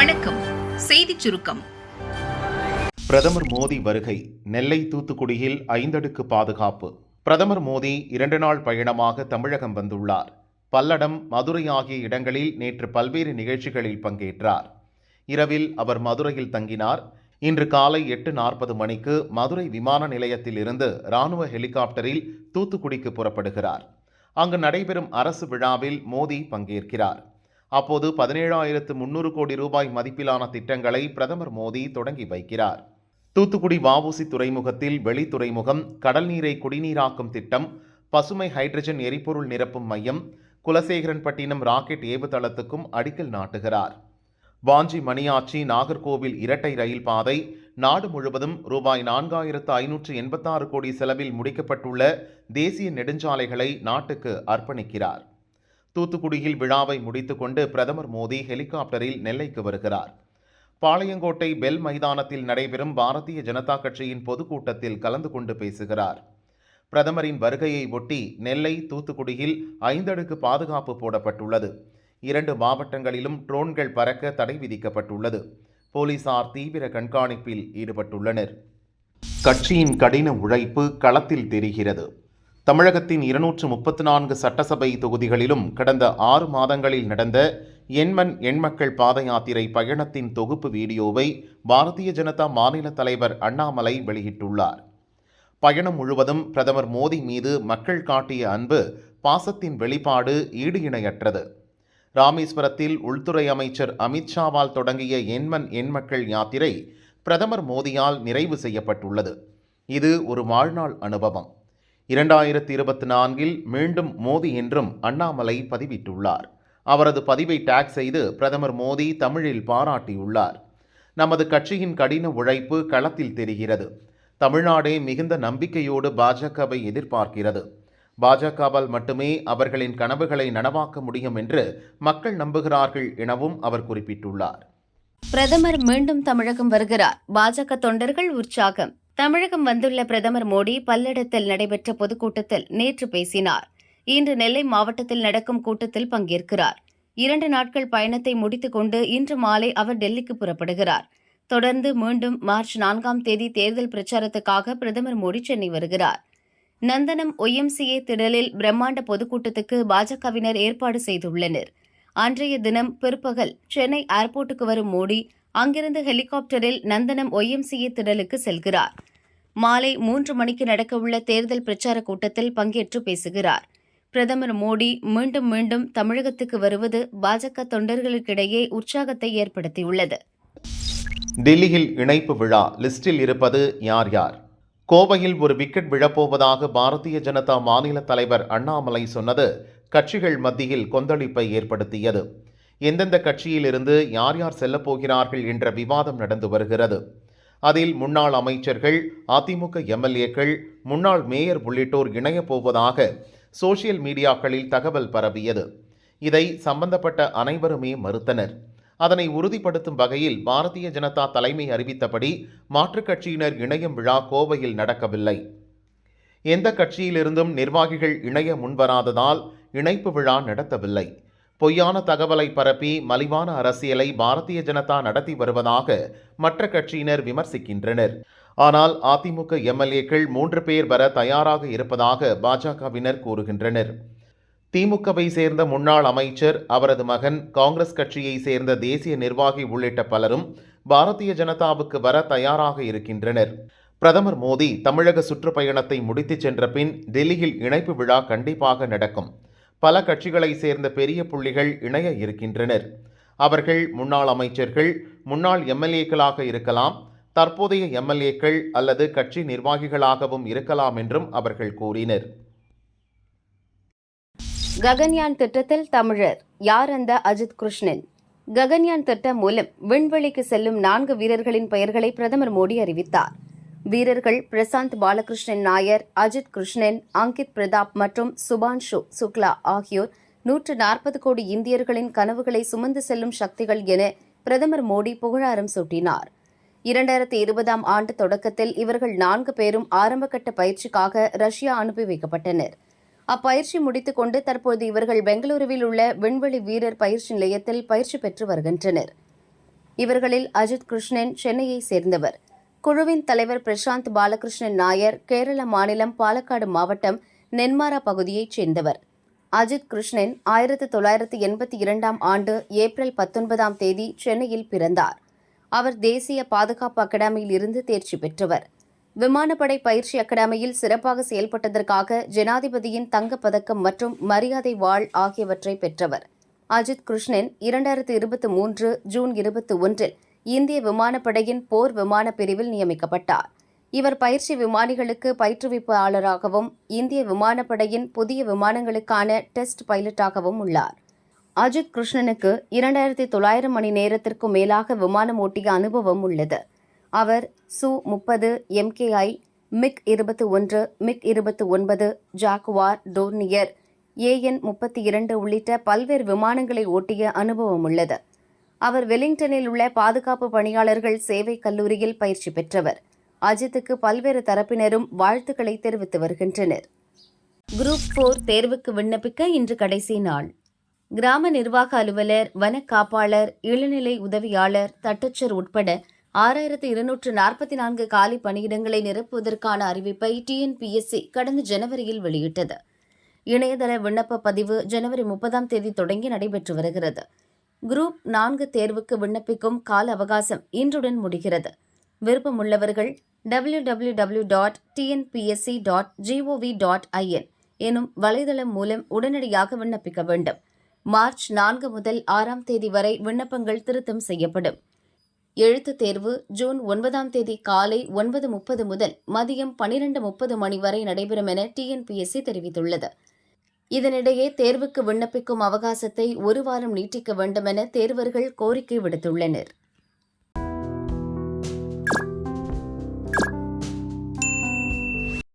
வணக்கம். செய்தி சுருக்கம். பிரதமர் மோடி வருகை நெல்லை தூத்துக்குடியில் ஐந்தடுக்கு பாதுகாப்பு. பிரதமர் மோடி இரண்டு நாள் பயணமாக தமிழகம் வந்துள்ளார். பல்லடம் மதுரை ஆகிய இடங்களில் நேற்று பல்வேறு நிகழ்ச்சிகளில் பங்கேற்றார். இரவில் அவர் மதுரையில் தங்கினார். இன்று காலை எட்டு நாற்பது மணிக்கு மதுரை விமான நிலையத்தில் இருந்து ராணுவ ஹெலிகாப்டரில் தூத்துக்குடிக்கு புறப்படுகிறார். அங்கு நடைபெறும் அரசு விழாவில் மோடி பங்கேற்கிறார். அப்போது பதினேழாயிரத்து முன்னூறு கோடி ரூபாய் மதிப்பிலான திட்டங்களை பிரதமர் மோடி தொடங்கி வைக்கிறார். தூத்துக்குடி வஉசி துறைமுகத்தில் வெளித்துறைமுகம் கடல் நீரை குடிநீராக்கும் திட்டம் பசுமை ஹைட்ரஜன் எரிபொருள் நிரப்பும் மையம் குலசேகரன்பட்டினம் ராக்கெட் ஏவுதளத்துக்கும் அடிக்கல் நாட்டுகிறார். வாஞ்சி மணியாச்சி நாகர்கோவில் இரட்டை ரயில் பாதை நாடு முழுவதும் ரூபாய் நான்காயிரத்து ஐநூற்று எண்பத்தாறு கோடி செலவில் முடிக்கப்பட்டுள்ள தேசிய நெடுஞ்சாலைகளை நாட்டுக்கு அர்ப்பணிக்கிறார். தூத்துக்குடியில் விழாவை முடித்துக்கொண்டு பிரதமர் மோடி ஹெலிகாப்டரில் நெல்லைக்கு வருகிறார். பாளையங்கோட்டை பெல் மைதானத்தில் நடைபெறும் பாரதிய ஜனதா கட்சியின் பொதுக்கூட்டத்தில் கலந்து கொண்டு பேசுகிறார். பிரதமரின் வருகையை ஒட்டி நெல்லை தூத்துக்குடியில் ஐந்தடுக்கு பாதுகாப்பு போடப்பட்டுள்ளது. இரண்டு மாவட்டங்களிலும் ட்ரோன்கள் பறக்க தடை விதிக்கப்பட்டுள்ளது. போலீசார் தீவிர கண்காணிப்பில் ஈடுபட்டுள்ளனர். கட்சியின் கடின உழைப்பு களத்தில் தெரிகிறது. தமிழகத்தின் இருநூற்று முப்பத்து நான்கு சட்டசபை தொகுதிகளிலும் கடந்த ஆறு மாதங்களில் நடந்த எண்மண் எண்மக்கள் பாத யாத்திரை பயணத்தின் தொகுப்பு வீடியோவை பாரதிய ஜனதா மாநில தலைவர் அண்ணாமலை வெளியிட்டுள்ளார். பயணம் முழுவதும் பிரதமர் மோடி மீது மக்கள் காட்டிய அன்பு பாசத்தின் வெளிப்பாடு ஈடு இணையற்றது. ராமேஸ்வரத்தில் உள்துறை அமைச்சர் அமித்ஷாவால் தொடங்கிய எண்மண் எண்மக்கள் யாத்திரை பிரதமர் மோடியால் நிறைவு செய்யப்பட்டுள்ளது. இது ஒரு வாழ்நாள் அனுபவம். இரண்டாயிரத்தி இருபத்தி நான்கில் மீண்டும் மோடி என்றும் அண்ணாமலை பதிவிட்டுள்ளார். அவரது பதிவை டேக் செய்து பிரதமர் மோடி தமிழில் பாராட்டியுள்ளார். நமது கட்சியின் கடின உழைப்பு களத்தில் தெரிகிறது. தமிழ்நாடே மிகுந்த நம்பிக்கையோடு பாஜகவை எதிர்பார்க்கிறது. பாஜகவால் மட்டுமே அவர்களின் கனவுகளை நனவாக்க முடியும் என்று மக்கள் நம்புகிறார்கள் எனவும் அவர் குறிப்பிட்டுள்ளார். பிரதமர் மீண்டும் தமிழகம் வருகிறார். பாஜக தொண்டர்கள் உற்சாகம். தமிழகம் வந்துள்ள பிரதமர் மோடி பல்லடத்தில் நடைபெற்ற பொதுக்கூட்டத்தில் நேற்று பேசினார். இன்று நெல்லை மாவட்டத்தில் நடக்கும் கூட்டத்தில் பங்கேற்கிறார். இரண்டு நாட்கள் பயணத்தை முடித்துக் கொண்டு இன்று மாலை அவர் டெல்லிக்கு புறப்படுகிறார். தொடர்ந்து மீண்டும் மார்ச் நான்காம் தேதி தேர்தல் பிரச்சாரத்துக்காக பிரதமர் மோடி சென்னை வருகிறார். நந்தனம் ஒய்எம்சிஏ திடலில் பிரம்மாண்ட பொதுக்கூட்டத்துக்கு பாஜகவினர் ஏற்பாடு செய்துள்ளனர். அன்றைய தினம் பிற்பகல் சென்னை ஏர்போர்ட்டுக்கு வரும் மோடி அங்கிருந்து ஹெலிகாப்டரில் நந்தனம் ஒய்எம்சிஏ திடலுக்கு செல்கிறார். மாலை மூன்று மணிக்கு நடக்கவுள்ள தேர்தல் பிரச்சார கூட்டத்தில் பங்கேற்று பேசுகிறார். பிரதமர் மோடி மீண்டும் மீண்டும் தமிழகத்துக்கு வருவது பாஜக தொண்டர்களுக்கிடையே உற்சாகத்தை ஏற்படுத்தியுள்ளது. டெல்லியில் இணைப்பு விழா லிஸ்டில் இருப்பது யார் யார்? கோவையில் ஒரு விக்கெட் விழப்போவதாக பாரதிய ஜனதா மாநில தலைவர் அண்ணாமலை சொன்னது கட்சிகள் மத்தியில் கொந்தளிப்பை ஏற்படுத்தியது. எந்தெந்த கட்சியிலிருந்து யார் யார் செல்லப்போகிறார்கள் என்ற விவாதம் நடந்து வருகிறது. அதில் முன்னாள் அமைச்சர்கள் அதிமுக எம்எல்ஏக்கள் முன்னாள் மேயர் உள்ளிட்டோர் இணையப் போவதாக சோசியல் மீடியாக்களில் தகவல் பரவியது. இதை சம்பந்தப்பட்ட அனைவருமே மறுத்தனர். அதனை உறுதிப்படுத்தும் வகையில் பாரதிய ஜனதா தலைமை அறிவித்தபடி மாற்றுக் கட்சியினர் இணையும் விழா கோவையில் நடக்கவில்லை. எந்த கட்சியிலிருந்தும் நிர்வாகிகள் இணைய முன்வராததால் இணைப்பு விழா நடத்தவில்லை. பொய்யான தகவலை பரப்பி மலிவான அரசியலை பாரதிய ஜனதா நடத்தி வருவதாக மற்ற கட்சியினர் விமர்சிக்கின்றனர். ஆனால் அதிமுக எம்எல்ஏக்கள் மூன்று பேர் வர தயாராக இருப்பதாக பாஜகவினர் கூறுகின்றனர். திமுகவை சேர்ந்த முன்னாள் அமைச்சர் அவரது மகன் காங்கிரஸ் கட்சியை சேர்ந்த தேசிய நிர்வாகி உள்ளிட்ட பலரும் பாரதிய ஜனதாவுக்கு வர தயாராக இருக்கின்றனர். பிரதமர் மோடி தமிழக சுற்றுப்பயணத்தை முடித்துச் சென்ற பின் டெல்லியில் இணைப்பு விழா கண்டிப்பாக நடக்கும். பல கட்சிகளை சேர்ந்த பெரிய புள்ளிகள் இணைய இருக்கின்றனர். அவர்கள் முன்னாள் அமைச்சர்கள் முன்னாள் எம்எல்ஏக்களாக இருக்கலாம் தற்போதைய எம்எல்ஏக்கள் அல்லது கட்சி நிர்வாகிகளாகவும் இருக்கலாம் என்றும் அவர்கள் கூறினர். ககன்யான் திட்டத்தில் தமிழர் யார் அந்த அஜித் கிருஷ்ணன்? ககன்யான் திட்டம் மூலம் விண்வெளிக்கு செல்லும் நான்கு வீரர்களின் பெயர்களை பிரதமர் மோடி அறிவித்தார். வீரர்கள் பிரசாந்த் பாலகிருஷ்ணன் நாயர் அஜித் கிருஷ்ணன் அங்கித் பிரதாப் மற்றும் சுபான்ஷு சுக்லா ஆகியோர் நூற்று நாற்பது கோடி இந்தியர்களின் கனவுகளை சுமந்து செல்லும் சக்திகள் என பிரதமர் மோடி புகழாரம் சூட்டினார். இரண்டாயிரத்தி இருபதாம் ஆண்டு தொடக்கத்தில் இவர்கள் நான்கு பேரும் ஆரம்பகட்ட பயிற்சிக்காக ரஷ்யா அனுப்பி வைக்கப்பட்டனர். அப்பயிற்சி முடித்துக் கொண்டு தற்போது இவர்கள் பெங்களூருவில் உள்ள விண்வெளி வீரர் பயிற்சி நிலையத்தில் பயிற்சி பெற்று வருகின்றனர். இவர்களில் அஜித் கிருஷ்ணன் சென்னையைச் சேர்ந்தவர். குழுவின் தலைவர் பிரசாந்த் பாலகிருஷ்ணன் நாயர் கேரள மாநிலம் பாலக்காடு மாவட்டம் நென்மாரா பகுதியைச் சேர்ந்தவர். அஜித் கிருஷ்ணன் ஆயிரத்து தொள்ளாயிரத்து எண்பத்தி இரண்டாம் ஆண்டு ஏப்ரல் பத்தொன்பதாம் தேதி சென்னையில் பிறந்தார். அவர் தேசிய பாதுகாப்பு அகாடமியில் இருந்து தேர்ச்சி பெற்றவர். விமானப்படை பயிற்சி அகாடமியில் சிறப்பாக செயல்பட்டதற்காக ஜனாதிபதியின் தங்கப் பதக்கம் மற்றும் மரியாதை வாழ் ஆகியவற்றை பெற்றவர். அஜித் கிருஷ்ணன் இரண்டாயிரத்து இருபத்தி மூன்று ஜூன் இருபத்தி ஒன்றில் இந்திய விமானப்படையின் போர் விமான பிரிவில் நியமிக்கப்பட்டார். இவர் பயிற்சி விமானிகளுக்கு பயிற்றுவிப்பாளராகவும் இந்திய விமானப்படையின் புதிய விமானங்களுக்கான டெஸ்ட் பைலட்டாகவும் உள்ளார். அஜித் கிருஷ்ணனுக்கு இரண்டாயிரத்தி தொள்ளாயிரம் மணி நேரத்திற்கும் மேலாக விமானம் ஓட்டிய அனுபவம் உள்ளது. அவர் சு முப்பது எம்கேஐ மிக் இருபத்தி ஒன்று மிக் இருபத்தி ஒன்பது ஜாக்குவார் டோர்னியர் ஏஎன் முப்பத்தி இரண்டு உள்ளிட்ட பல்வேறு விமானங்களை ஓட்டிய அனுபவம் உள்ளது. அவர் வெலிங்டனில் உள்ள பாதுகாப்பு பணியாளர்கள் சேவை கல்லூரியில் பயிற்சி பெற்றவர். அஜித்துக்கு பல்வேறு தரப்பினரும் வாழ்த்துக்களை தெரிவித்து வருகின்றனர். குரூப் போர் தேர்வுக்கு விண்ணப்பிக்க இன்று கடைசி நாள். கிராம நிர்வாக அலுவலர் வனக்காப்பாளர் இளநிலை உதவியாளர் தட்டச்சர் உட்பட ஆறாயிரத்து இருநூற்று நாற்பத்தி நான்கு காலி பணியிடங்களை நிரப்புவதற்கான அறிவிப்பை டிஎன்பிஎஸ்சி கடந்த ஜனவரியில் வெளியிட்டது. இணையதள விண்ணப்ப பதிவு ஜனவரி முப்பதாம் தேதி தொடங்கி நடைபெற்று வருகிறது. குரூப் நான்கு தேர்வுக்கு விண்ணப்பிக்கும் கால அவகாசம் இன்றுடன் முடிகிறது. விருப்பமுள்ளவர்கள் W W W dot TNPSC dot GOV dot IN எனும் வலைதளம் மூலம் உடனடியாக விண்ணப்பிக்க வேண்டும். மார்ச் நான்கு முதல் ஆறாம் தேதி வரை விண்ணப்பங்கள் திருத்தம் செய்யப்படும். எழுத்துத் தேர்வு ஜூன் ஒன்பதாம் தேதி காலை ஒன்பது முப்பது முதல் மதியம் பனிரெண்டு முப்பது மணி வரை நடைபெறும் என டிஎன்பிஎஸ்சி தெரிவித்துள்ளது. இதனிடையே தேர்வுக்கு விண்ணப்பிக்கும் அவகாசத்தை ஒரு வாரம் நீட்டிக்க வேண்டுமென தேர்வர்கள் கோரிக்கை விடுத்துள்ளனர்.